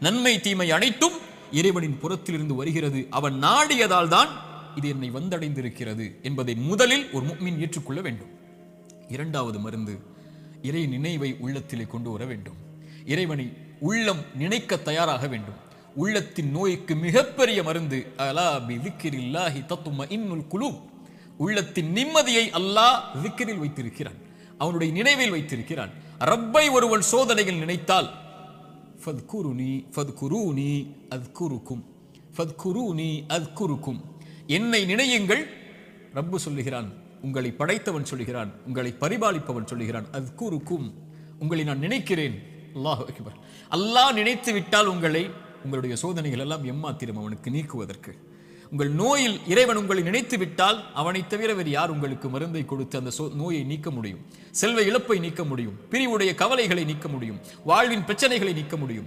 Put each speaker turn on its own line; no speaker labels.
நன்மை தீமை அனைத்தும் இறைவனின் புறத்திலிருந்து வருகிறது. அவன் நாடியதால் தான் இது என்னை வந்தடைந்திருக்கிறது என்பதை முதலில் ஒரு முக்மின் ஏற்றுக்கொள்ள வேண்டும். இரண்டாவது மருந்து இறை நினைவை உள்ளத்திலே கொண்டு வர வேண்டும். இறைவனை உள்ளம் நினைக்க தயாராக வேண்டும். உள்ளத்தின் நோய்க்கு மிகப்பெரிய மருந்து அலா பி தத்தும இன்னுல் குழு உள்ளத்தின் நிம்மதியை அல்லாஹ் விக்கிரில் வைத்திருக்கிறான். அவனுடைய நினைவில் வைத்திருக்கிறான். ரப்பை ஒருவன் சோதனையில் நினைத்தால் ஃபத்குருனி ஃபத்குரூனி அத்குருக்கும். ஃபத்குரூனி அத்குருக்கும். என்னை நினையுங்கள் ரப்பு சொல்லுகிறான். உங்களை படைத்தவன் சொல்லுகிறான். உங்களை பரிபாலிப்பவன் சொல்லுகிறான். அத்குருக்கும். உங்களை நான் நினைக்கிறேன். அல்லாஹ் அல்லாஹ் நினைத்து விட்டால் உங்களை உங்களுடைய சோதனைகள் எல்லாம் எம்மாத்திரம் அவனுக்கு நீக்குவதற்கு. உங்கள் நோயில் இறைவன் உங்களை நினைத்து விட்டால் அவனை தவிர வேறு யார் உங்களுக்கு மருந்தை கொடுத்து அந்த நோயை நீக்க முடியும்? செல்வ இழப்பை நீக்க முடியும். பிரிவுடைய கவலைகளை நீக்க முடியும். வாழ்வின் பிரச்சனைகளை நீக்க முடியும்.